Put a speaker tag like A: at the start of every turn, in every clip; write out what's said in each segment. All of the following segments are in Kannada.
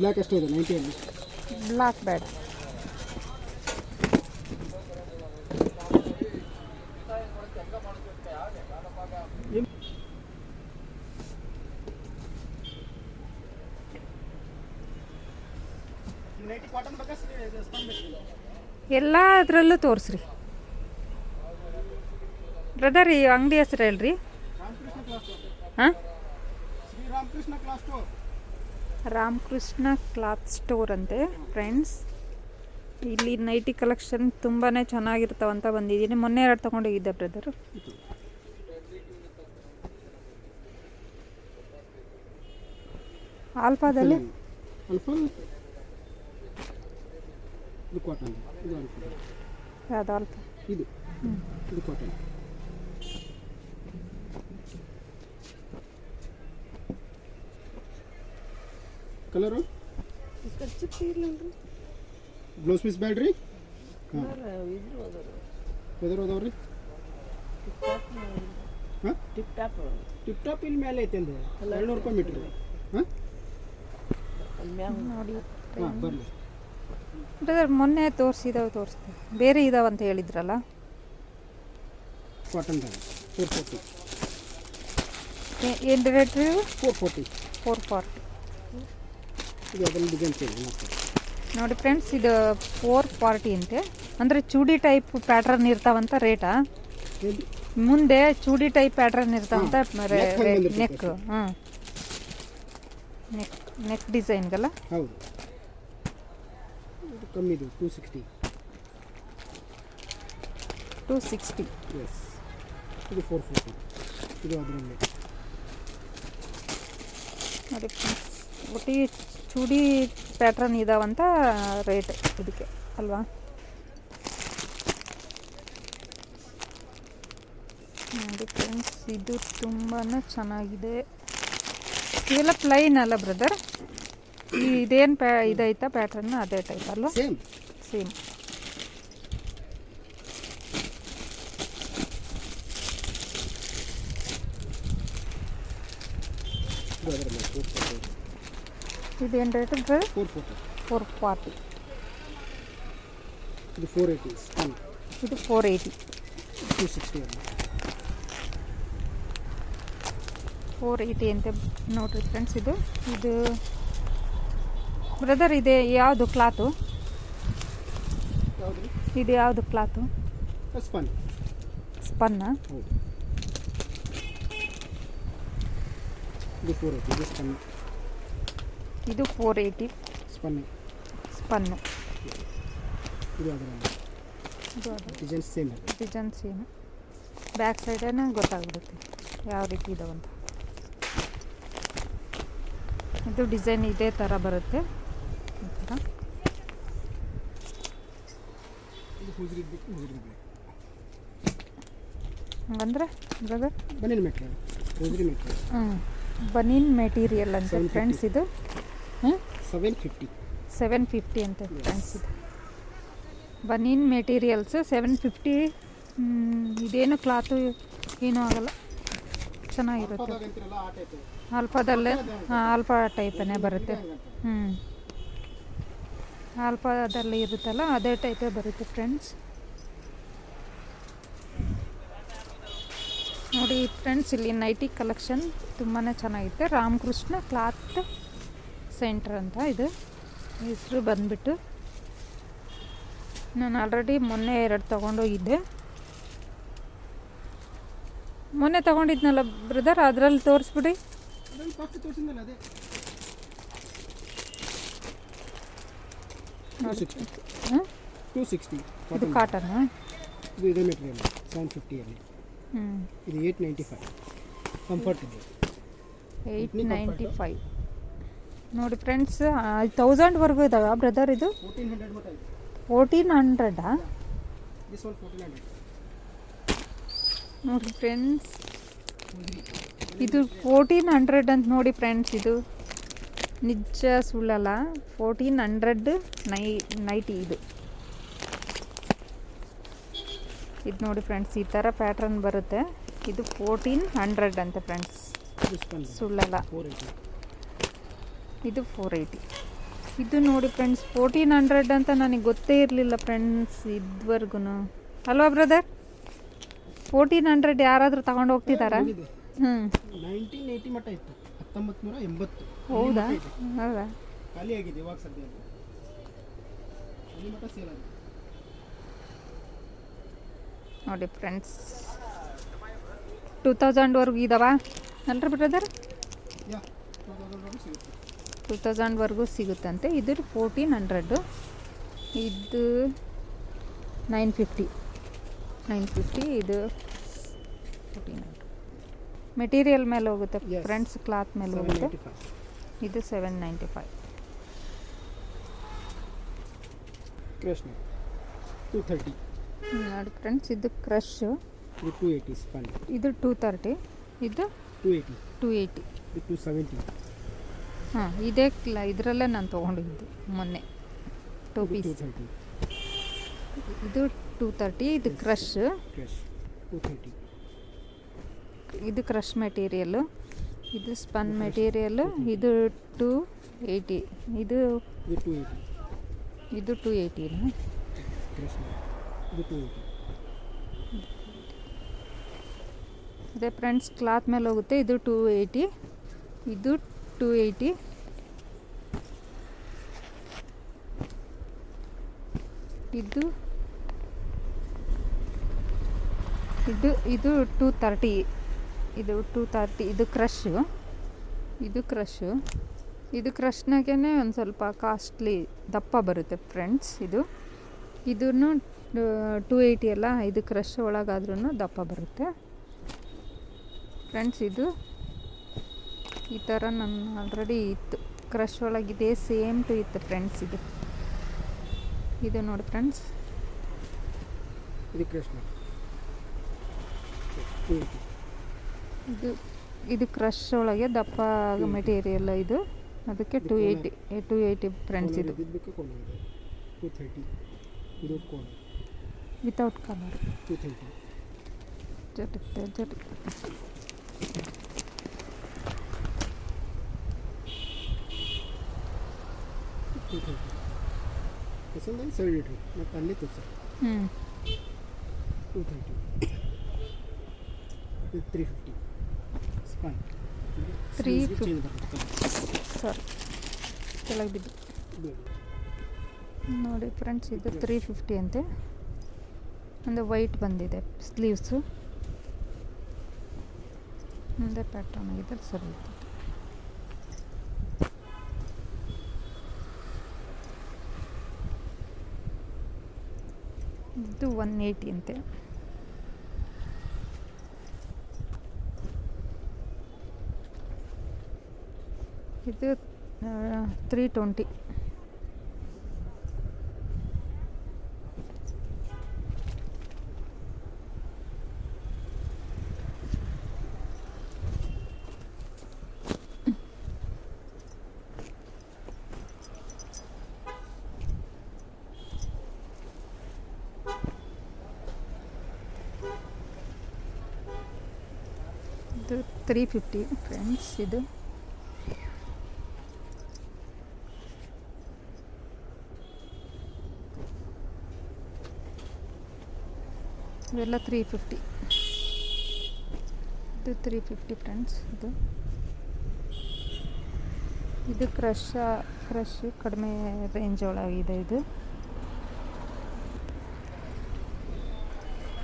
A: ಬ್ಲ್ಯಾಕ್ ಅಷ್ಟೇ ಇದೆ ನೈಂಟಿಯಲ್ಲಿ
B: ಬೇಡ
A: ಬೇಕಾ ಸ್ಪನ್
B: ಎಲ್ಲ ಅದರಲ್ಲೂ ತೋರಿಸ್ರಿ. ಬ್ರದರ್ ಈ ಅಂಗಡಿ ಹೆಸ್ರು ಹೇಳ್ರಿ. ಹಾಂ?
A: ರಾಮಕೃಷ್ಣ
B: ಕ್ಲಾತ್ ಸ್ಟೋರ್ ಅಂತೆ ಫ್ರೆಂಡ್ಸ್ ಇಲ್ಲಿ ನೈಟಿ ಕಲೆಕ್ಷನ್ ತುಂಬಾ ಚೆನ್ನಾಗಿರ್ತಾವಂತ ಬಂದಿದ್ದೀನಿ. ಮೊನ್ನೆ ಎರಡು ತೊಗೊಂಡೋಗಿದ್ದೆ ಬ್ರದರು ಆಲ್ಫಾದಲ್ಲಿ ಯಾವ್ದು ಆಲ್ಫಾ
A: ಇದು. Cotton colour? ಬ್ಲೌಸ್ ಪೀಸ್ ಬ್ಯಾಡ್ರಿ? ಹಾಂ. ಎದುರು ಅದಾವ್ರಿ ಹಾಂ?
C: ಟಿಪ್ ಟಾಪ್
A: ಟಿಪ್ ಟಾಪ್ ಇಲ್ಲಿ ಮೇಲೆ ಐತೆ ಅಂದ್ರೆ ಏಳ್ನೂರು ರೂಪಾಯಿ ಮೀಟ್ರ್. ಹಾಂ?
B: ನೋಡಿ.
A: ಹಾಂ ಬರಲಿ.
B: ಬ್ರದರ್ ಮೊನ್ನೆ ತೋರಿಸಿದಾವೆ ತೋರಿಸ್ತೀವಿ ಬೇರೆ ಇದಾವಂತ ಹೇಳಿದ್ರಲ್ಲ?
A: ಕಾಟನ್ ಫೋರ್ ಫೋರ್ಟಿ
B: ಏನು ರೇಟ್ ರೀ
A: ಫೋರ್ ಫೋರ್ಟಿ
B: ಫೋರ್ ಫಾರ್ಟಿ
A: ಇದು ಅದರಲ್ಲಿ ಡಿಸೈನ್ ಚೇಂಜ್ ಮತ್ತೆ
B: ನೋಡಿ ಫ್ರೆಂಡ್ಸ್ ಇದು ಫೋರ್ ಫಾರ್ಟಿ ಅಂತೆ. ಅಂದರೆ ಚೂಡಿ ಟೈಪ್ ಪ್ಯಾಟ್ರನ್ ಇರ್ತಾವಂತ ರೇಟಾ ಮುಂದೆ ಚೂಡಿ ಟೈಪ್ ಪ್ಯಾಟ್ರನ್ ಇರ್ತಾವಂತ ನೆಕ್ ಹಾಂ. ನೆಕ್ ನೆಕ್ ಡಿಸೈನ್ಗಲ್ಲ
A: ಹೌದು. ಕಮ್ಮಿ ಇದು two sixty
B: two sixty
A: yes ಇದು ಫೋರ್ ಫೋರ್ಟಿ ಇದು ಅದರಲ್ಲಿ.
B: ನೋಡಿ ಫ್ರೆಂಡ್ಸ್ ಒಟ್ಟಿ ಚೂಡಿ ಪ್ಯಾಟ್ರನ್ ಇದಾವಂತ ರೇಟ್ ಇದಕ್ಕೆ ಅಲ್ವಾ? ನೋಡಿ ಫ್ರೆಂಡ್ಸ್ ಇದು ತುಂಬಾ ಚೆನ್ನಾಗಿದೆ. ಇವೆಲ್ಲ ಪ್ಲೈನ್ ಅಲ್ಲ ಬ್ರದರ್ ಇದೇನು ಪ್ಯಾ ಇದೈತಾ ಪ್ಯಾಟ್ರನ್ ಅದೇ ಟೈಪ್ ಅಲ್ವಾ?
A: ಸೇಮ್
B: ಸೇಮ್
A: ಇದು ಅದರಲ್ಲಿ ಫೋರ್ ಫೋರ್ಟಿ
B: ಇದೇನು rate brother
A: four forty
B: four forty
A: ಇದು ಫೋರ್ ಏಯ್ಟಿ
B: ಇದು four eighty
A: two sixty
B: four eighty ಅಂತ ನೋಡ್ರಿ ಫ್ರೆಂಡ್ಸ್ ಇದು. ಇದು ಬ್ರದರ್ ಇದೆ ಯಾವುದು ಕ್ಲಾತು ಇದು ಯಾವುದು ಕ್ಲಾತು
A: ಸ್ಪನ್
B: ಸ್ಪನ್ನ
A: ಇದು ಫೋರ್ ಏಯ್ಟಿ ಇದು ಸ್ಪನ್
B: ಇದು ಫೋರ್ ಏಯ್ಟಿ
A: ಸ್ಪನ್ನು.
B: ಸ್ಪನ್ನು.
A: ಇದು ಅದರಲ್ಲಿ design same
B: design same. Back ಸೈಡೇನೆ ಗೊತ್ತಾಗ್ಬಿಡುತ್ತೆ ಯಾವ ರೀತಿ ಇದಾವಂತ ಇದು ಡಿಸೈನ್ ಇದೇ ಥರ ಬರುತ್ತೆ. ಈ ಥರ ಹಂಗಂದ್ರೆ ಬ್ರದರ್
A: ಬನೀನ್ ಮೆಟೀರಿಯಲ್
B: ಹ್ಞೂ ಬನೀನ್ ಮೆಟೀರಿಯಲ್ ಅಂತ ಫ್ರೆಂಡ್ಸ್ ಇದು.
A: ಸೆವೆನ್ ಫಿಫ್ಟಿ
B: ಸೆವೆನ್ ಫಿಫ್ಟಿ ಅಂತ ಫ್ರೆಂಡ್ಸ್ ಇದು ಬನೀನ್ ಮೆಟೀರಿಯಲ್ಸ್ ಸೆವೆನ್ ಫಿಫ್ಟಿ ಇದೇನು ಕ್ಲಾತು ಏನೂ ಆಗಲ್ಲ. ಚೆನ್ನಾಗಿರುತ್ತೆ.
A: ಅಲ್ಪದಲ್ಲೇ
B: ಆಲ್ಫಾದಲ್ಲೇ ಹಾಂ ಆಲ್ಫಾ ಟೈಪನೇ ಬರುತ್ತೆ. ಹ್ಞೂ ಅಲ್ಪದಲ್ಲಿ ಇರುತ್ತಲ್ಲ ಅದೇ ಟೈಪೇ ಬರುತ್ತೆ ಫ್ರೆಂಡ್ಸ್ ನೋಡಿ ಫ್ರೆಂಡ್ಸ್ ಇಲ್ಲಿ ನೈಟಿ ಕಲೆಕ್ಷನ್ ತುಂಬಾ ಚೆನ್ನಾಗಿದೆ ರಾಮಕೃಷ್ಣ ಕ್ಲಾತ್ ಸೆಂಟರ್ ಅಂತ ಇದು. ಹೆಸರು ಬಂದ್ಬಿಟ್ಟು ನಾನು ಆಲ್ರೆಡಿ ಮೊನ್ನೆ ಎರಡು ತೊಗೊಂಡೋಗಿದ್ದೆ. ಮೊನ್ನೆ ತೊಗೊಂಡಿದ್ನಲ್ಲ ಬ್ರದರ್ ಅದರಲ್ಲಿ ತೋರಿಸ್ಬಿಡಿ.
A: ಟೂ ಸಿಕ್ಸ್ಟಿ
B: ಇದು ಕಾಟನ್
A: ಇದು ಇದೇ ಮೆಟೀರಿಯಲ್ ಸೆವೆನ್ ಫಿಫ್ಟಿಯಲ್ಲಿ
B: ಹ್ಞೂ
A: ಇದು ಏಯ್ಟ್ ನೈಂಟಿ ಫೈವ್ ಕಂಫರ್ಟ್ ಇದೆ.
B: ಏಯ್ಟ್ ನೈಂಟಿ ಫೈವ್ ನೋಡಿ ಫ್ರೆಂಡ್ಸ್ ತೌಸಂಡ್ವರೆಗೂ ಇದಾವೆ ಬ್ರದರ್ ಇದು?
A: ಫೋರ್ಟೀನ್ ಹಂಡ್ರೆಡ್
B: ನೋಡಿ ಫ್ರೆಂಡ್ಸ್, ಇದು ಫೋರ್ಟೀನ್ ಹಂಡ್ರೆಡ್ ಅಂತ ನೋಡಿ ಫ್ರೆಂಡ್ಸ್ ಇದು. ನಿಜ ಸುಳ್ಳಲ್ಲ ಫೋರ್ಟೀನ್ ಹಂಡ್ರೆಡ್ ನೈ, ನೈಟಿ ಇದು. ಇದು ನೋಡಿ ಫ್ರೆಂಡ್ಸ್, ಈ ಥರ ಪ್ಯಾಟ್ರನ್ ಬರುತ್ತೆ. ಇದು ಫೋರ್ಟೀನ್ ಹಂಡ್ರೆಡ್ ಅಂತ ಫ್ರೆಂಡ್ಸ್. ಸುಳ್ಳಲ್ಲ. ಇದು ಫೋರ್ ಏಯ್ಟಿ ಇದು ನೋಡಿ ಫ್ರೆಂಡ್ಸ್ ಫೋರ್ಟೀನ್ ಹಂಡ್ರೆಡ್ ಅಂತ ನನಗೆ ಗೊತ್ತೇ ಇರಲಿಲ್ಲ ಫ್ರೆಂಡ್ಸ್ ಇದುವರೆಗೂ ಅಲ್ವಾ ಬ್ರದರ್ ಫೋರ್ಟೀನ್ ಹಂಡ್ರೆಡ್ ಯಾರಾದರೂ ತಗೊಂಡು ಹೋಗ್ತಿದ್ದಾರಾ ಹ್ಞೂ
A: ನೈನ್ಟೀನ್ ಏಯ್ಟಿ ಮಟ್ಟ ಇತ್ತು. ಹತ್ತೊಂಬತ್ತು ನೂರ ಎಂಬತ್ತು.
B: ಹೌದಾ? ಹೌದಾ?
A: ಖಾಲಿ ಆಗಿದೆ ಇವಾಗ ಸದ್ಯ ಅದು. ಅಲ್ಲಿ ಮಟ್ಟ ಸೇಲ್ ಆಗಿದೆ.
B: ನೋಡಿ ಫ್ರೆಂಡ್ಸ್ ಟೂ ತೌಸಂಡ್ವರೆಗೂ ಇದಾವ? ಅಲ್ರಿ ಬ್ರದರ್
A: ಟೂ ತೌಸಂಡ್
B: ತೌಸಂಡ್ವರೆಗೂ ಸಿಗುತ್ತಂತೆ. ಇದು ಫೋರ್ಟೀನ್ ಹಂಡ್ರೆಡು. ಇದು ನೈನ್ ಫಿಫ್ಟಿ. ನೈನ್ ಫಿಫ್ಟಿ ಇದು ಫೋರ್ಟೀನ್ ಹಂಡ್ರೆಡ್. ಮೆಟೀರಿಯಲ್ ಮೇಲೆ ಹೋಗುತ್ತೆ. ಫ್ರೆಂಡ್ಸ್ ಕ್ಲಾತ್ ಮೇಲೆ ಹೋಗುತ್ತೆ. ಇದು seven ninety five
A: two thirty
B: ನೋಡಿ ಫ್ರೆಂಡ್ಸ್ ಇದು ಕ್ರಶ್
A: ಇದು ಟೂ ಏಯ್ಟಿ
B: ಇದು ಟೂ ತರ್ಟಿ ಇದು
A: two eighty
B: two eighty
A: two seventy
B: ಹಾಂ ಇದೇ ಕ್ಲ ಇದರಲ್ಲೇ ನಾನು ತೊಗೊಂಡಿದ್ದು ಮೊನ್ನೆ ಟೂ ಪೀಸ್ ಇದು ಟೂ ತರ್ಟಿ ಇದು ಕ್ರಶ್ ಇದು ಕ್ರಶ್ ಮೆಟೀರಿಯಲ್ಲು ಇದು ಸ್ಪನ್ ಮೆಟೀರಿಯಲ್ಲು ಇದು ಟೂ ಏಯ್ಟಿ ಇದು
A: ಟೂ
B: ಏಯ್ಟಿನ
A: ಇದು ಟೂ ಏಯ್ಟಿ
B: ಅದೇ ಫ್ರೆಂಡ್ಸ್ ಕ್ಲಾತ್ ಮೇಲೆ ಹೋಗುತ್ತೆ ಇದು ಟೂ ಏಯ್ಟಿ ಇದು ಟೂ ಏಯ್ಟಿ ಇದು ಇದು ಇದು ಟೂ ತರ್ಟಿ ಇದು ಟೂ ತರ್ಟಿ ಇದು ಕ್ರಶ್ಶು ಇದು ಕ್ರಶ್ಶು ಇದು ಕ್ರಶ್ನಾಗೇ ಒಂದು ಸ್ವಲ್ಪ ಕಾಸ್ಟ್ಲಿ ದಪ್ಪ ಬರುತ್ತೆ ಫ್ರೆಂಡ್ಸ್ ಇದು. ಇದನ್ನು ಟೂ ಏಯ್ಟಿ ಅಲ್ಲ, ಇದು ಕ್ರಶ್ ಒಳಗಾದ್ರೂ ದಪ್ಪ ಬರುತ್ತೆ. ಫ್ರೆಂಡ್ಸ್ ಇದು ಈ ಥರ ನನ್ನ ಆಲ್ರೆಡಿ ಇತ್ತು. ಕ್ರಶ್ ಒಳಗಿದೆ ಸೇಮ್ ಟು ಇತ್ತು ಫ್ರೆಂಡ್ಸ್ ಇದು. ಇದು ನೋಡಿ ಫ್ರೆಂಡ್ಸ್
A: ಇದು ಕೃಷ್ಣ
B: ಇದು ಇದು ಕ್ರಶ್ ಒಳಗೆ ದಪ್ಪ ಮೆಟೀರಿಯಲ್ ಇದು. ಅದಕ್ಕೆ two eighty two eighty friends ಇದು. ವಿತೌಟ್ ಕಲರ್
A: ಜೊತೆ ಥರ್ಟಿ ಟೂ ಸೆವೆನ್ ಇಟ್ರಿ ಮತ್ತು ಅಲ್ಲಿ ತೋರಿಸಿ
B: ಹ್ಞೂ
A: ಟೂ ತರ್ಟಿ ಇದು ತ್ರೀ ಫಿಫ್ಟಿ ಸ್ಪನ್
B: 350.
A: ಚೇಂಜ್ ಬರುತ್ತೆ
B: ಸರಿ ಕೆಳಗೆ ಬಿದ್ದು ನೋಡಿ ಫ್ರೆಂಡ್ಸ್ ಇದು ತ್ರೀ ಫಿಫ್ಟಿ ಅಂತೆ. ಅಂದರೆ ವೈಟ್ ಬಂದಿದೆ ಸ್ಲೀವ್ಸು ಮುಂದೆ ಪ್ಯಾಟರ್ನ್ ಆಗಿದೆ ಸರಿ ಇರ್ತದೆ ಇದು ಒನ್ ಏಯ್ಟಿ ಅಂತೆ. ಇದು ತ್ರೀ ಟ್ವೆಂಟಿ ಇದು ತ್ರೀ ಫಿಫ್ಟಿ ಫ್ರೆಂಡ್ಸ್ ಇದು. ಇವೆಲ್ಲ ತ್ರೀ ಫಿಫ್ಟಿ ಇದು ತ್ರೀ ಫಿಫ್ಟಿ ಫ್ರೆಂಡ್ಸ್ ಇದು. ಇದು ಕ್ರಶ್ ಕ್ರಶ್ ಕಡಿಮೆ ರೇಂಜ್ ಒಳಗಿದೆ ಇದು.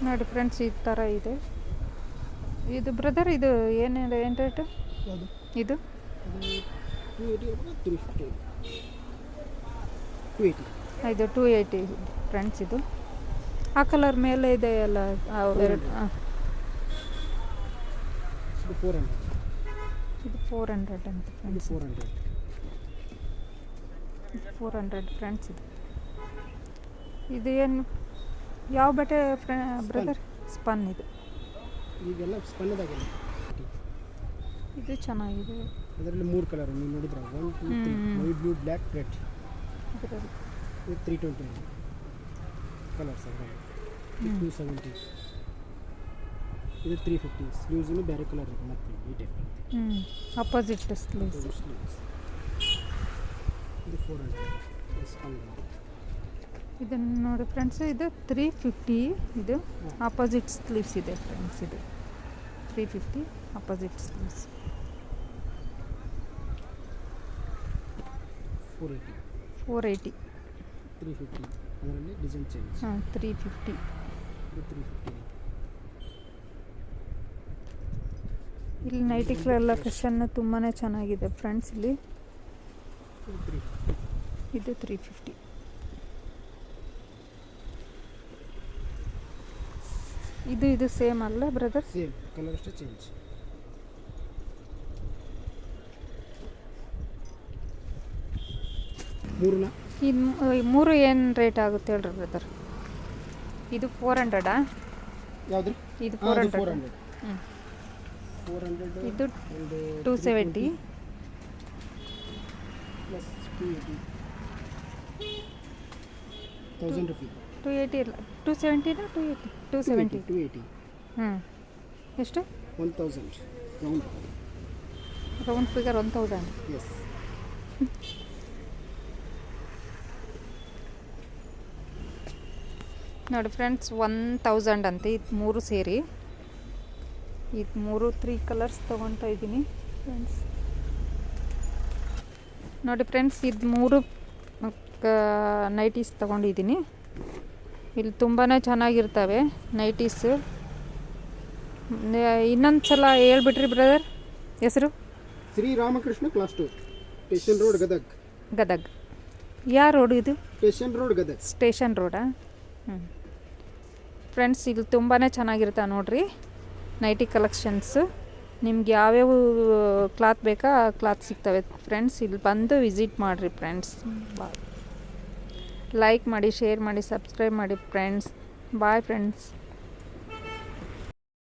B: ನೋಡಿ ಫ್ರೆಂಡ್ಸ್ ಈ ಥರ ಇದೆ. ಇದು ಬ್ರದರ್ ಇದು ಏನಿದೆ ಏನು ರೇಟು ಇದು? ಇದು ಟೂ ಏಯ್ಟಿ ಫ್ರೆಂಡ್ಸ್ ಇದು. ಆ ಕಲರ್ ಮೇಲೆ ಇದೆ ಅಲ್ಲ ಆ ಎರಡು ಹಾಂ
A: ಇದು ಫೋರ್ ಹಂಡ್ರೆಡ್
B: ಅಂತ friends
A: four hundred
B: four hundred friends ಇದು. ಇದು ಏನು, ಯಾವ ಬಟ್ಟೆ ಫ್ರೆ ಬ್ರದರ್ ಸ್ಪನ್ ಇದು.
A: ಈಗೆಲ್ಲ ಸ್ಪನ್ನದಾಗಿದೆ
B: ಇದು ಚೆನ್ನಾಗಿದೆ.
A: ಅದರಲ್ಲಿ ಮೂರು ಕಲರ್ ನೀವು ನೋಡಿದ್ರೆ? One two three. White blue black red ಇದು three twenty colours. Two seventy ಇದು ತ್ರೀ ಫಿಫ್ಟಿ ಸ್ಲೀವ್ಸೂ ಬೇರೆ ಕಲರ್ ಇದೆ. ಮತ್ತೆ ಈ ಟೈಪ್
B: ಹ್ಞೂ ಅಪೋಸಿಟ್ ಸ್ಲೀವ್ಸ್
A: ಇದು ಫೋರ್ ಹಂಡ್ರೆಡ್ ಡಿಸ್ಕೌಂಟ್
B: ಇದನ್ನು ನೋಡಿ ಫ್ರೆಂಡ್ಸ್ ಇದು ತ್ರೀ ಫಿಫ್ಟಿ ಇದು. ಆಪೋಸಿಟ್ ಸ್ಲೀವ್ಸ್ ಇದೆ ಫ್ರೆಂಡ್ಸ್ ಇದು. Three fifty opposite sleeves
A: four eighty
B: four eighty
A: three fifty ಅದರಲ್ಲಿ ಡಿಸೈನ್ ಚೇಂಜ್
B: ಹಾಂ ತ್ರೀ ಫಿಫ್ಟಿ
A: ತ್ರೀ ಫಿಫ್ಟಿ
B: ಇಲ್ಲಿ ನೈಟಿಗಳೆಲ್ಲ ಕಷನ್ ತುಂಬಾ ಚೆನ್ನಾಗಿದೆ ಫ್ರೆಂಡ್ಸ್ ಇಲ್ಲಿ.
A: ಇದು ತ್ರೀ
B: ಫಿಫ್ಟಿ ಇದು ಇದು ಸೇಮ್ ಅಲ್ಲ ಬ್ರದರ್
A: ಸೇಮ್ ಕಲರ್ ಅಷ್ಟೇ ಚೇಂಜ್ ಮೂರನ
B: ಇದು ಮೂರು ಏನು ರೇಟ್ ಆಗುತ್ತೆ ಹೇಳ್ರಿ ಬ್ರದರ್ ಇದು ಫೋರ್ ಹಂಡ್ರೆಡಾ
A: ಯಾವುದು?
B: ಇದು ಫೋರ್ ಹಂಡ್ರೆಡ್
A: ಫೋರ್ ಹಂಡ್ರೆಡ್
B: ಇದು two seventy
A: plus two eighty thousand rupee
B: two eighty ಇಲ್ಲ. Two ಸೆವೆಂಟಿನ two eighty two seventy
A: two eighty
B: ಹ್ಞೂ ಎಷ್ಟು?
A: One thousand round
B: round figure one thousand
A: yes
B: ನೋಡಿ ಫ್ರೆಂಡ್ಸ್ ಒನ್ ತೌಸಂಡ್ ಅಂತೆ. ಇದು ಮೂರು ಸೇರಿ. ಇದು ಮೂರು ತ್ರೀ ಕಲರ್ಸ್ ತೊಗೊತಾ ಇದ್ದೀನಿ ಫ್ರೆಂಡ್ಸ್ ನೋಡಿ ಫ್ರೆಂಡ್ಸ್ ಇದು ಮೂರು ನೈಟೀಸ್ ತೊಗೊಂಡಿದ್ದೀನಿ. ಇಲ್ಲಿ ತುಂಬಾ ಚೆನ್ನಾಗಿರ್ತವೆ ನೈಟೀಸ್. ಇನ್ನೊಂದು ಸಲ ಹೇಳ್ಬಿಟ್ರಿ ಬ್ರದರ್ ಹೆಸರು?
A: Shri Ramakrishna clothes to station road Gadag.
B: Gadag. ಯಾವ ರೋಡ್ ಇದು?
A: Station road Gadag.
B: ಸ್ಟೇಷನ್ ರೋಡಾ? ಹ್ಞೂ ಫ್ರೆಂಡ್ಸ್ ಇಲ್ಲಿ ತುಂಬಾ ಚೆನ್ನಾಗಿರ್ತಾವೆ ನೋಡ್ರಿ ನೈಟಿ ಕಲೆಕ್ಷನ್ಸು. ನಿಮ್ಗೆ ಯಾವ್ಯಾವ ಕ್ಲಾತ್ ಬೇಕಾ ಆ ಕ್ಲಾತ್ ಸಿಗ್ತವೆ. ಫ್ರೆಂಡ್ಸ್ ಇಲ್ಲಿ ಬಂದು ವಿಸಿಟ್ ಮಾಡಿರಿ ಫ್ರೆಂಡ್ಸ್. ಲೈಕ್ ಮಾಡಿ ಶೇರ್ ಮಾಡಿ ಸಬ್ಸ್ಕ್ರೈಬ್ ಮಾಡಿ ಫ್ರೆಂಡ್ಸ್ ಬಾಯ್ ಫ್ರೆಂಡ್ಸ್